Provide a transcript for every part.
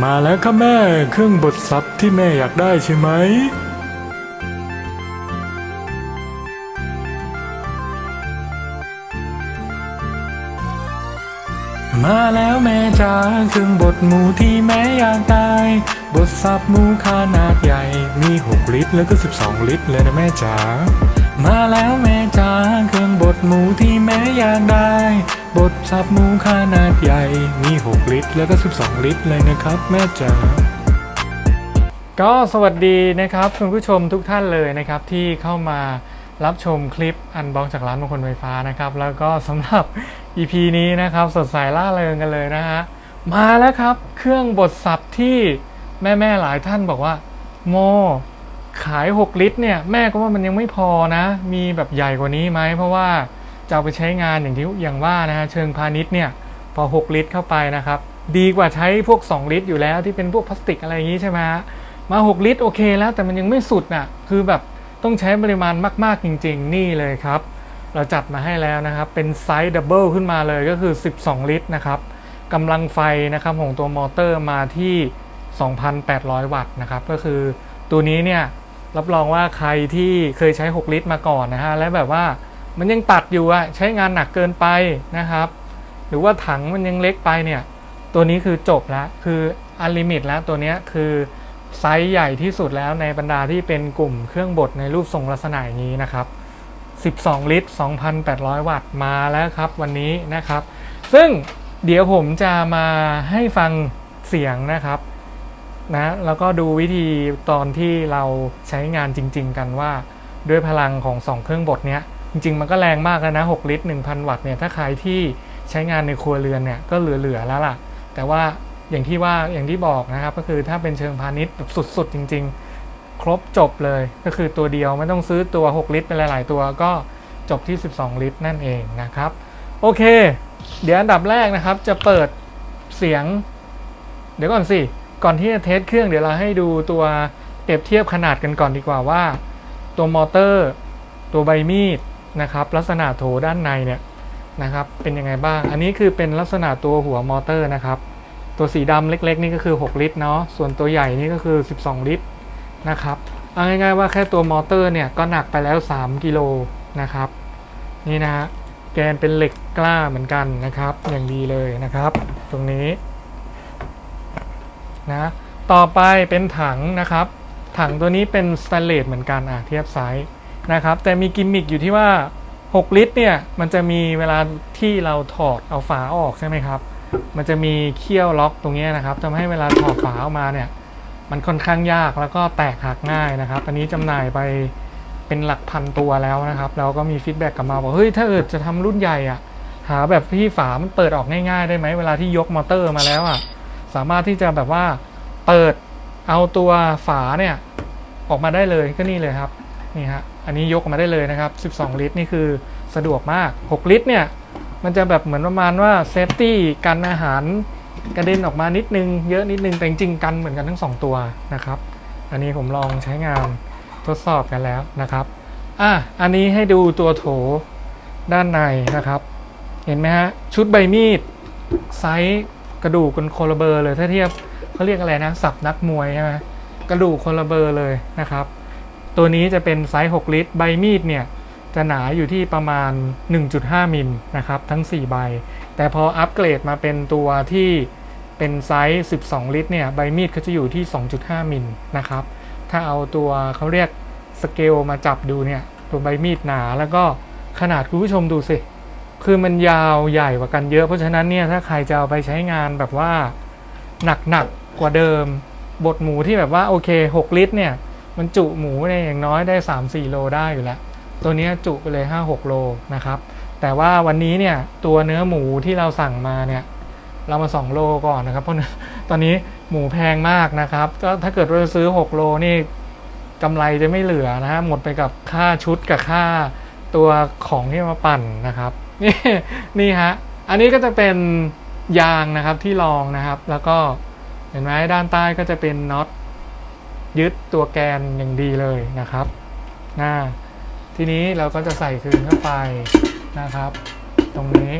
มาแล้วค่ะแม่เครื่องบดซับที่แม่อยากได้ใช่ไหม มาแล้วแม่จ๋าเครื่องบดหมูที่แม่อยากได้บดสับหมูขนาดใหญ่ มี 6 ลิตรแล้วก็ 12 ลิตรเลยนะแม่จ๋า มาแล้วแม่จ๋าเครื่องบดหมูที่แม่อยากได้ บดสับหมูขนาดใหญ่ มี 6 ลิตร แล้วก็ 12 ลิตรเลยนะครับ แม่จ๋าก็สวัสดีนะครับคุณผู้ชมทุกท่านเลยนะครับที่เข้ามารับชมคลิปอันบ็อกจากร้านมงคลไฟฟ้านะครับ แล้วก็สำหรับ EP นี้นะครับ สดใสล่าเริงกันเลยนะฮะมาแล้วครับ เครื่องบดสับที่แม่ ๆ หลายท่านบอกว่า โม ขาย 6 ลิตรเนี่ยแม่ก็ว่ามันยังไม่พอนะ มีแบบใหญ่กว่านี้ไหม เพราะว่าจะเอาไปใช้งานอย่างที่อย่างว่านะฮะเชิงพาณิชย์เนี่ยพอ 6 ลิตรเข้าไปนะครับ ดีกว่าใช้พวก 2 ลิตรอยู่แล้วที่เป็นพวกพลาสติกอะไรอย่างนี้ใช่ไหมฮะมา 6 ลิตรโอเคแล้วแต่มันยังไม่สุดน่ะคือแบบต้องใช้ปริมาณมาก ๆ จริง ๆ นี่เลยครับ เราจัดมาให้แล้วนะครับ เป็นไซส์ดับเบิลขึ้นมาเลยก็คือ 12 ลิตรนะครับกำลังไฟนะครับของตัวมอเตอร์มาที่ 2,800 วัตต์นะครับก็คือตัวนี้เนี่ย รับรองว่าใครที่เคยใช้ 6 ลิตรมาก่อนนะฮะและแบบว่ามันยังตัดอยู่อะใช้งานหนักเกินไปนะครับ หรือว่าถังมันยังเล็กไปเนี่ย ตัวนี้คือจบแล้วคืออันลิมิตแล้วตัวนี้คือไซส์ใหญ่ที่สุดแล้วในบรรดาที่เป็นกลุ่มเครื่องบดในรูปทรงลักษณะอย่างนี้นะครับ 12 ลิตร 2,800 วัตต์มาแล้วครับวันนี้นะครับ ซึ่งเดี๋ยวผมจะมาให้ฟังเสียงนะครับ นะแล้วก็ดูวิธีตอนที่เราใช้งานจริง ๆ กันว่า ด้วยพลังของ 2 เครื่องบดเนี้ยจริง ๆ มันก็แรงมากแล้วนะ6ลิตร1,000 วัตต์เนี่ยถ้าใครที่ใช้งานในครัวเรือนเนี่ยก็เหลือๆแล้วล่ะ แต่ว่าอย่างที่ว่าอย่างที่บอกนะครับก็คือถ้าเป็นเชิงพาณิชย์แบบสุดๆ จริง ๆ ครบจบเลยก็คือตัวเดียวไม่ต้องซื้อตัว 6 ลิตรเป็นหลายๆ ตัวก็จบที่ 12 ลิตรนั่นเองนะครับ โอเค เดี๋ยวอันดับแรกนะครับจะเปิดเสียง เดี๋ยวก่อนสิ ก่อนที่จะเทสเครื่องเดี๋ยวเราให้ดูตัวเปรียบเทียบขนาดกันก่อนดีกว่าว่า ตัวมอเตอร์ ตัวใบมีดนะครับ ลักษณะโถด้านในเนี่ยนะครับ เป็นยังไงบ้าง อันนี้คือเป็นลักษณะตัวหัวมอเตอร์นะครับ ตัวสีดำเล็ก ๆ นี่ก็คือ 6 ลิตรเนาะส่วนตัวใหญ่นี่ก็คือ 12 ลิตรนะครับเอาง่ายๆว่าแค่ตัวมอเตอร์เนี่ยก็หนักไปแล้ว 3กิโลนะครับ นี่นะฮะแกนเป็นเหล็กกล้าเหมือนกันนะครับ อย่างดีเลยนะครับ ตรงนี้ นะต่อไปเป็นถังนะครับ ถังตัวนี้เป็นสแตนเลสเหมือนกันอะเทียบไซส์นะครับ แต่มีกิมมิคอยู่ที่ว่า 6 ลิตรเนี่ย มันจะมีเวลาที่เราถอดเอาฝาออกใช่ไหมครับ มันจะมีเขี้ยวล็อกตรงนี้นะครับทำให้เวลาถอดฝาออกมาเนี่ย มันค่อนข้างยากแล้วก็แตกหักง่ายนะครับ อันนี้จำหน่ายไปเป็นหลักพันตัวแล้วนะครับแล้วก็มีฟีดแบ็กกลับมาบอกเฮ้ยถ้าเกิดจะทำรุ่นใหญ่อะหาแบบที่ฝามันเปิดออกง่ายๆได้ไหมเวลาที่ยกมอเตอร์มาแล้วอะ สามารถที่จะแบบว่าเปิดเอาตัวฝาเนี่ยออกมาได้เลยก็นี่เลยครับนี่ฮะอันนี้ยกออกมาได้เลยนะครับ 12 ลิตรนี่คือสะดวกมาก 6 ลิตรเนี่ยมันจะแบบเหมือนประมาณว่าเซฟตี้กันอาหารกระเด็นออกมานิดนึงเยอะนิดนึงแต่จริงกันเหมือนกันทั้ง 2 ตัวนะครับ อันนี้ผมลองใช้งานทดสอบกันแล้วนะครับอะอันนี้ให้ดูตัวโถด้านในนะครับ เห็นไหมฮะชุดใบมีดไซส์ กระดูกกันคนละเบอร์เลยถ้าเทียบเขาเรียกอะไรนะสับนักมวยใช่ไหมกระดูกคนละเบอร์เลยนะครับ ตัวนี้จะเป็นไซส์ 6 ลิตร ใบมีดเนี่ยจะหนาอยู่ที่ประมาณ 1.5 มิลนะครับ ทั้ง 4 ใบ แต่พออัปเกรดมาเป็นตัวที่เป็นไซส์ 12 ลิตรเนี่ย ใบมีดเขาจะอยู่ที่ 2.5 มิลนะครับ ถ้าเอาตัวเขาเรียกสเกลมาจับดูเนี่ย ตัวใบมีดหนาแล้วก็ขนาดคุณผู้ชมดูสิ คือมันยาวใหญ่กว่ากันเยอะเพราะฉะนั้นเนี่ยถ้าใครจะเอาไปใช้งานแบบว่าหนักๆกว่าเดิม บดหมูที่แบบว่าโอเค 6 ลิตรเนี่ย มันจุหมูเนี่ยอย่างน้อยได้ 3-4 โลได้อยู่แล้ว ตัวนี้จุไปเลย 5-6 โลนะครับ แต่ว่าวันนี้เนี่ยตัวเนื้อหมูที่เราสั่งมาเนี่ยเรามา 2 โลก่อนนะครับเพราะตอนนี้หมูแพงมากนะครับก็ถ้าเกิดเราซื้อ 6 โลนี่กำไรจะไม่เหลือนะฮะหมดไปกับค่าชุดกับค่าตัวของที่มาปั่นนะครับ นี่นี่ฮะ อันนี้ก็จะเป็นยางนะครับที่รองนะครับ แล้วก็เห็นไหมด้านใต้ก็จะเป็นน็อตยึดตัวแกนอย่างดีเลยนะครับน้าทีนี้เราก็จะใส่คืนเข้าไปนะครับ ตรงนี้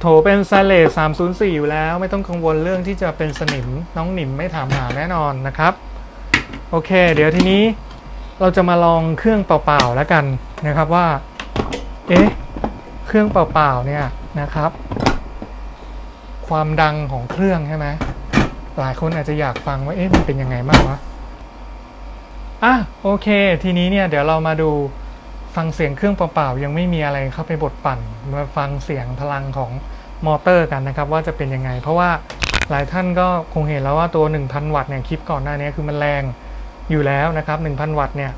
โถเป็นไซเลส304 อยู่แล้ว ไม่ต้องกังวลเรื่องที่จะเป็นสนิมน้องหนิมไม่ถามหาแน่นอนนะครับ โอเค เดี๋ยวทีนี้เราจะมาลองเครื่องเปล่าๆแล้วกันนะครับว่า เอ๊ะ เครื่องเปล่าๆเนี่ยนะครับ ความดังของเครื่องใช่ไหมหลายคนอาจจะอยากฟังว่าเอ๊ะมันเป็นยังไงบ้างวะอะโอเค ทีนี้เนี่ยเดี๋ยวเรามาดูฟังเสียงเครื่องเปล่าๆยังไม่มีอะไรเข้าไปบดปั่นมาฟังเสียงพลังของมอเตอร์กันนะครับ ว่าจะเป็นยังไง เพราะว่าหลายท่านก็คงเห็นแล้วว่าตัว 1,000 วัตต์เนี่ยคลิปก่อนหน้านี้คือมันแรงอยู่แล้วนะครับ 1,000 วัตต์เนี่ย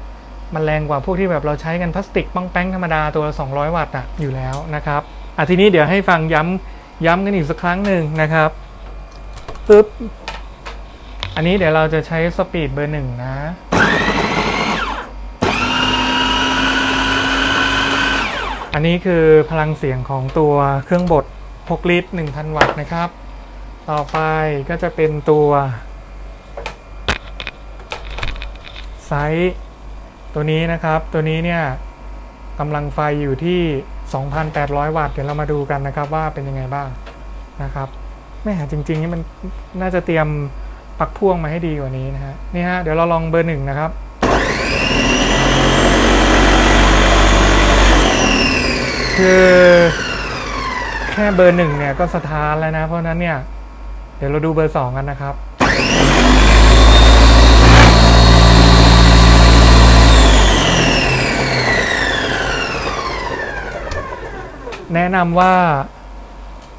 มันแรงกว่าพวกที่แบบเราใช้กันพลาสติกป้องแป้งธรรมดาตัวละ200 วัตต์อะอยู่แล้วนะครับอะทีนี้เดี๋ยวให้ฟังย้ำย้ำกันอีกสักครั้งหนึ่งนะครับปึ๊บอันนี้เดี๋ยวเราจะใช้สปีดเบอร์หนึ่งนะอันนี้คือพลังเสียงของตัวเครื่องบด6ลิตร1,000 วัตต์นะครับ ต่อไปก็จะเป็นตัวไซส์ ตัวนี้นะครับตัวนี้เนี่ยกำลังไฟอยู่ที่ 2,800 วัตต์เดี๋ยวเรามาดูกันนะครับว่าเป็นยังไงบ้างนะครับแม่จริงๆนี่มันน่าจะเตรียมปักพ่วงมาให้ดีกว่านี้นะฮะนี่ฮะเดี๋ยวเราลองเบอร์หนึ่งนะครับคือแค่เบอร์หนึ่งเนี่ยก็สถานแล้วนะ เพราะนั้นเนี่ย เดี๋ยวเราดูเบอร์สองกันนะครับ แนะนำว่า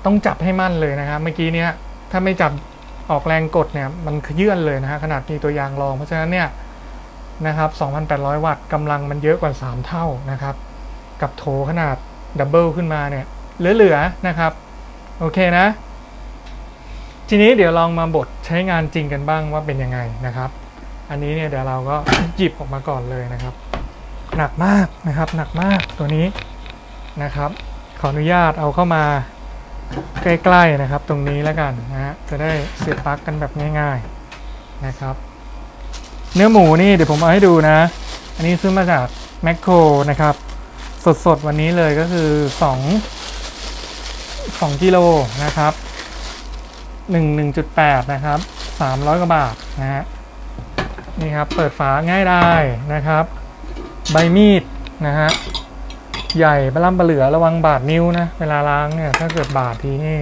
ต้องจับให้มั่นเลยนะครับเมื่อกี้เนี้ยถ้าไม่จับออกแรงกดเนี่ยมันขยื่นเลยนะฮะขนาดมีตัวยางรอง เพราะฉะนั้นเนี่ยนะครับ 2,800 วัตต์กำลังมันเยอะกว่า 3 เท่านะครับ กับโถขนาดดับเบิลขึ้นมาเนี่ยเหลือๆนะครับ โอเคนะ ทีนี้เดี๋ยวลองมาบดใช้งานจริงกันบ้างว่าเป็นยังไงนะครับ อันนี้เนี่ยเดี๋ยวเราก็หยิบออกมาก่อนเลยนะครับ หนักมากนะครับ หนักมากตัวนี้นะครับ ขออนุญาตเอาเข้ามาใกล้ๆนะครับ ตรงนี้แล้วกันนะฮะจะได้เสียบปลั๊กกันแบบง่าย ๆนะครับ เนื้อหมูนี่เดี๋ยวผมเอาให้ดูนะ อันนี้ซื้อมาจากแมคโครนะครับ สดๆวันนี้เลยก็คือ 2 2กิโลนะครับ1 1.8 นะครับ 300 กว่าบาทนะฮะนี่ครับ เปิดฝาง่ายได้นะครับ ใบมีดนะฮะ ใหญ่บล่ำบเหลือระวังบาดนิ้วนะ เวลาล้างเนี่ยถ้าเกิดบาดทีนี่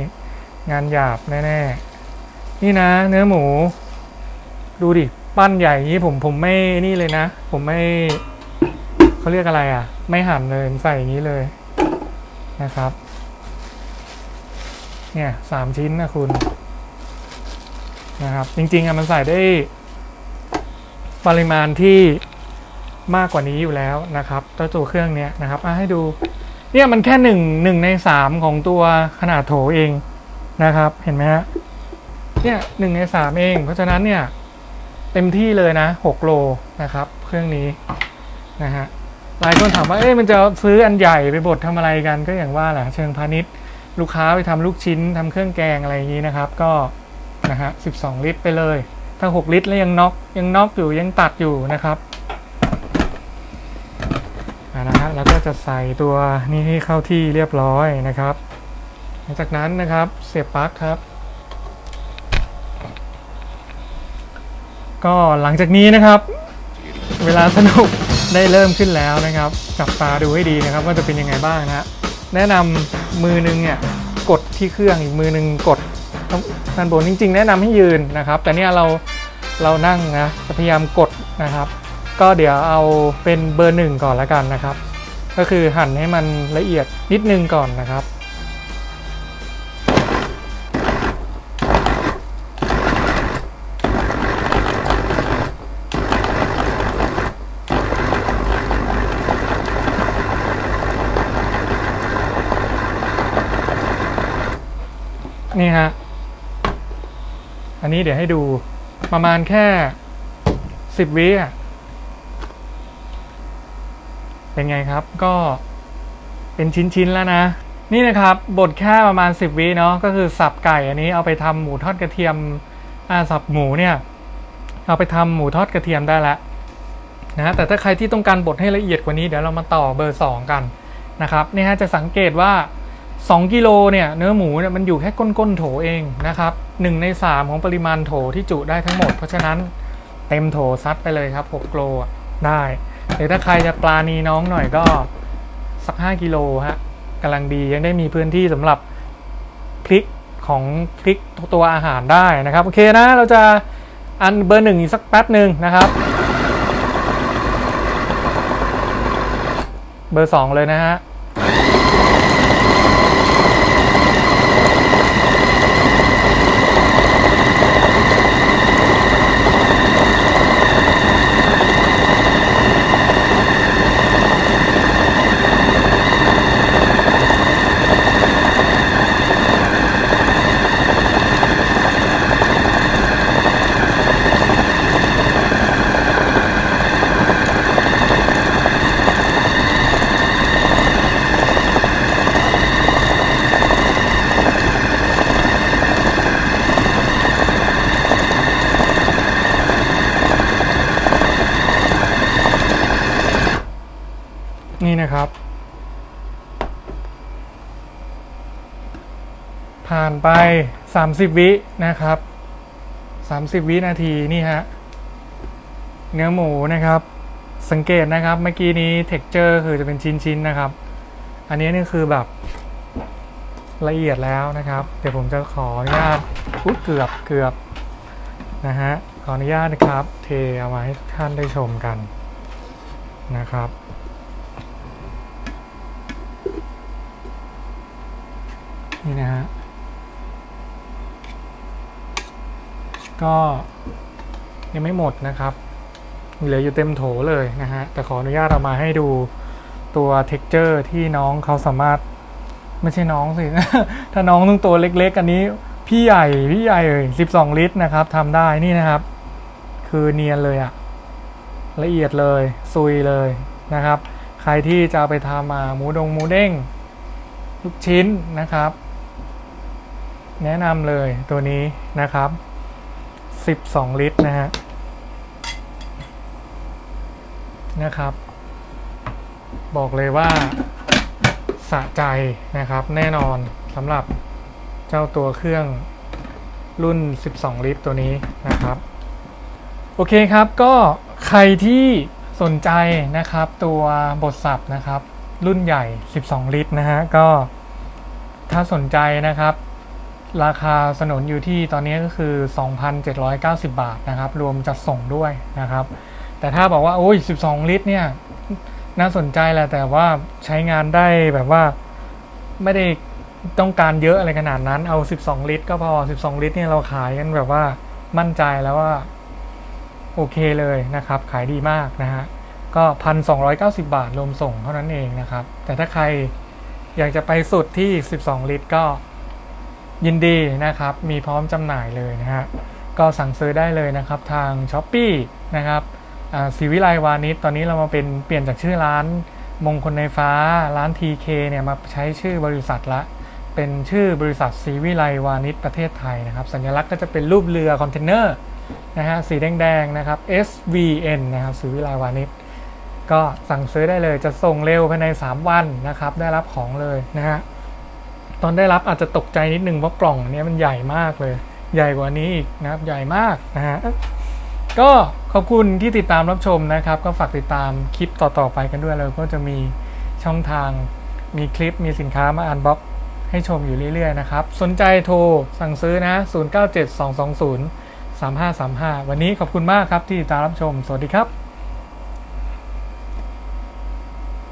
งานหยาบแน่ๆ นี่นะ เนื้อหมู ดูดิ ปั้นใหญ่อย่างนี้ผมผมไม่นี่เลยนะ ผมไม่เขาเรียกอะไรอะ ไม่หั่นเลยใส่อย่างนี้เลยนะครับ เนี่ยสามชิ้นนะคุณนะครับ จริงๆอะมันใส่ได้ปริมาณที่ มากกว่านี้อยู่แล้วนะครับตัวเครื่องเนี้ยนะครับอะให้ดูเนี่ยมันแค่หนึ่งหนึ่งในสามของตัวขนาดโถเองนะครับ เห็นไหมฮะเนี่ยหนึ่งในสามเอง เพราะฉะนั้นเนี่ยเต็มที่เลยนะหกโลนะครับ เครื่องนี้นะฮะหลายคนถามว่าเอ๊ะมันจะซื้ออันใหญ่ไปบดทำอะไรกันก็อย่างว่าแหละเชิงพาณิชย์ ลูกค้าไปทำลูกชิ้นทำเครื่องแกงอะไรอย่างนี้นะครับ ก็นะฮะ12ลิตรไปเลย ถ้า6ลิตรแล้วยังน็อกยังน็อกอยู่ยังตัดอยู่นะครับอ่านะฮะแล้ว ก็จะใส่ตัวนี้ให้เข้าที่เรียบร้อยนะครับ หลังจากนั้นนะครับเสียบปลั๊กครับ ก็หลังจากนี้นะครับ เวลาสนุกได้เริ่มขึ้นแล้วนะครับ จับตาดูให้ดีนะครับ ว่าจะเป็นยังไงบ้างนะฮะแนะนำมือนึงเนี่ยกดที่เครื่องอีกมือนึงกดด้านบนจริง ๆ แนะนำให้ยืนนะครับ แต่เนี่ยเราเรานั่งนะจะพยายามกดนะครับ ก็เดี๋ยวเอาเป็นเบอร์หนึ่งก่อนละกันนะครับ ก็คือหั่นให้มันละเอียดนิดนึงก่อนนะครับ นี่ฮะ อันนี้เดี๋ยวให้ดูประมาณแค่สิบวิอะ เป็นไงครับก็เป็นชิ้นๆแล้วนะ นี่นะครับบดแค่ประมาณ 10วิเนาะก็คือสับไก่อันนี้เอาไปทำหมูทอดกระเทียมอ่าสับหมูเนี่ยเอาไปทำหมูทอดกระเทียมได้แล้วนะแต่ถ้าใครที่ต้องการบดให้ละเอียดกว่านี้เดี๋ยวเรามาต่อเบอร์ 2 กันนะครับนี่ฮะจะสังเกตว่า 2 กิโลเนี่ยเนื้อหมูเนี่ยมันอยู่แค่ก้นๆโถเองนะครับ1ใน 3 ของปริมาณโถที่จุได้ทั้งหมด เพราะฉะนั้นเต็มโถซัดไปเลยครับ6โลได้ หรือถ้าใครจะปลานีน้องหน่อยก็สัก 5กิโลฮะกำลังดียังได้มีพื้นที่สำหรับพริกของพริกตัวอาหารได้นะครับ โอเคนะเราจะอันเบอร์หนึ่งอีกสักแป๊บหนึ่งนะครับ เบอร์สองเลยนะฮะ นี่นะครับ ผ่านไป 30 วินะครับ 30 วินาทีนี่ฮะเนื้อหมูนะครับ สังเกตนะครับเมื่อกี้นี้เท็กเจอร์คือจะเป็นชิ้นๆนะครับ อันนี้นี่คือแบบละเอียดแล้วนะครับ เดี๋ยวผมจะขออนุญาตอุ๊ยเกือบเกือบนะฮะขออนุญาตนะครับ เทเอามาให้ท่านได้ชมกันนะครับ นี่นะฮะ ก็ยังไม่หมดนะครับ เหลืออยู่เต็มโถเลยนะฮะ แต่ขออนุญาตเอามาให้ดูตัว t e x t อร์ที่น้องเขาสามารถ ไม่ใช่น้องสิ ถ้าน้องต้องตัวเล็ก ๆ อันนี้ พี่ใหญ่ พี่ใหญ่เลย12ลิตรนะครับทำได้นี่นะครับ คือเนียนเลยอะละเอียดเลยซุยเลยนะครับ ใครที่จะไปทำมาหมูดงหมูเด้งลูกชิ้นนะครับ แนะนำเลยตัวนี้นะครับ 12 ลิตรนะฮะ นะครับ บอกเลยว่าสะใจนะครับ แน่นอนสำหรับเจ้าตัวเครื่องรุ่น 12 ลิตรตัวนี้นะครับ โอเคครับก็ใครที่สนใจนะครับ ตัวบทสับนะครับ รุ่นใหญ่ 12 ลิตรนะฮะก็ถ้าสนใจนะครับ ราคาสนนอยู่ที่ตอนนี้ก็คือ 2,790 บาทนะครับ รวมจัดส่งด้วยนะครับ แต่ถ้าบอกว่าโอ้ย 12 ลิตรเนี่ย น่าสนใจแหละแต่ว่าใช้งานได้แบบว่าไม่ได้ต้องการเยอะอะไรขนาดนั้น เอา 12 ลิตร ก็พอ 12 ลิตรเนี่ยเราขายกันแบบว่ามั่นใจแล้วว่า โอเคเลยนะครับ ขายดีมากนะฮะ ก็1,290บาทรวมส่งเท่านั้นเองนะครับ แต่ถ้าใครอยากจะไปสุดที่ 12 ลิตรก็ ยินดีนะครับ มีพร้อมจำหน่ายเลยนะฮะ ก็สั่งซื้อได้เลยนะครับทาง s h อ p e e นะครับอ่าศิวิไลวานิชตอนนี้เรามาเป็นเปลี่ยนจากชื่อร้านมงคลในฟ้าร้าน TK เนี่ยมาใช้ชื่อบริษัทละ เป็นชื่อบริษัทศิวิไลวานิชประเทศไทยนะครับ สัญลักษณ์ก็จะเป็นรูปเรือคอนเทนเนอร์นะฮะสีแดงๆนะครับ SVN นะครับศิวิไลวานิชก็สั่งซื้อได้เลยจะส่งเร็วภายใน 3 วันนะครับ ได้รับของเลยนะฮะ ตอนได้รับอาจจะตกใจนิดนึงเพราะกล่องนี้มันใหญ่มากเลย ใหญ่กว่านี้อีกนะครับใหญ่มากนะฮะก็ขอบคุณที่ติดตามรับชมนะครับ ก็ฝากติดตามคลิปต่อๆไปกันด้วยเลยก็จะมีช่องทางมีคลิปมีสินค้ามาอันบ็อกให้ชมอยู่เรื่อยๆนะครับ สนใจโทรสั่งซื้อนะ 0972203535 วันนี้ขอบคุณมากครับที่ติดตามรับชม สวัสดีครับ